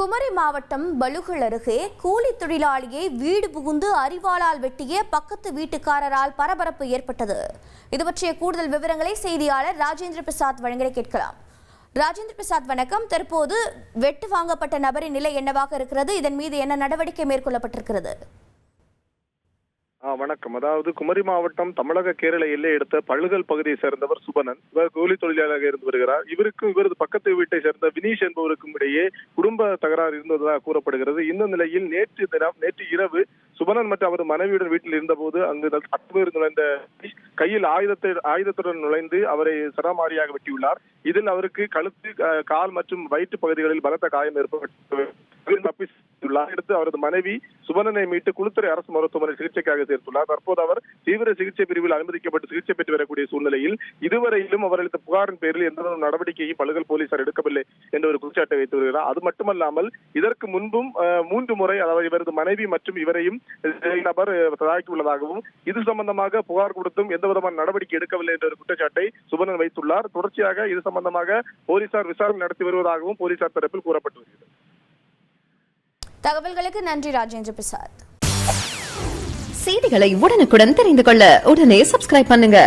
குமரி மாவட்டம் பலுகல் அருகே கூலி தொழிலாளியை வீடு புகுந்து அறிவாளால் வெட்டிய பக்கத்து வீட்டுக்காரரால் பரபரப்பு ஏற்பட்டது. இது பற்றிய கூடுதல் விவரங்களை செய்தியாளர் ராஜேந்திர பிரசாத் வழங்கிட கேட்கலாம். ராஜேந்திர பிரசாத் வணக்கம். தற்போது வெட்டு வாங்கப்பட்ட நபரின் நிலை என்னவாக இருக்கிறது? இதன் மீது என்ன நடவடிக்கை மேற்கொள்ளப்பட்டிருக்கிறது? வணக்கம். அதாவது குமரி மாவட்டம் தமிழக கேரள எல்லை எடுத்த பழுகல் பகுதியை சேர்ந்தவர் சுபனன் இவர் கூலி தொழிலாளராக இருந்து வருகிறார். இவருக்கும் இவரது பக்கத்து வீட்டை சேர்ந்த வினீஷ் என்பவருக்கும் இடையே குடும்ப தகராறு இருந்ததாக கூறப்படுகிறது. இந்த நிலையில் நேற்று தினம் நேற்று இரவு சுபனன் மற்றும் அவரது மனைவியுடன் வீட்டில் இருந்தபோது அங்கு அத்துமீறி நுழைந்த கையில் ஆயுதத்தை ஆயுதத்துடன் நுழைந்து அவரை சரமாரியாக வெட்டியுள்ளார். இதில் அவருக்கு கழுத்து கால் மற்றும் வயிற்று பகுதிகளில் பலத்த காயம் ஏற்பட்டு தப்பித்துள்ளார் அடுத்து அவரது மனைவி சுபனனை மீட்டு குளுத்துறை அரசு மருத்துவமனை சிகிச்சைக்காக சேர்த்துள்ளார். தற்போது அவர் தீவிர சிகிச்சை பிரிவில் அனுமதிக்கப்பட்டு சிகிச்சை பெற்று வரக்கூடிய சூழ்நிலையில் இதுவரையிலும் அவர் அளித்த புகாரின் பேரில் எந்த நடவடிக்கையும் பழுகல் போலீசார் எடுக்கவில்லை என்ற ஒரு குற்றச்சாட்டை வைத்து வருகிறார். அது மட்டுமல்லாமல் இதற்கு முன்பும் மூன்று முறை அதாவது இவரது மனைவி மற்றும் இவரையும் நபர் உள்ளதாகவும் இது சம்பந்தமாக புகார் கொடுத்தும் எந்த விதமான நடவடிக்கை எடுக்கவில்லை என்ற ஒரு குற்றச்சாட்டை சுபனன் வைத்துள்ளார். தொடர்ச்சியாக இது சம்பந்தமாக போலீசார் விசாரணை நடத்தி வருவதாகவும் போலீசார் தரப்பில் கூறப்பட்டு வருகிறது. தகவல்களுக்கு நன்றி ராஜேந்திர பிரசாத். செய்திகளை உடனுக்குடன் தெரிந்து கொள்ள உடனே சப்ஸ்கிரைப் பண்ணுங்க.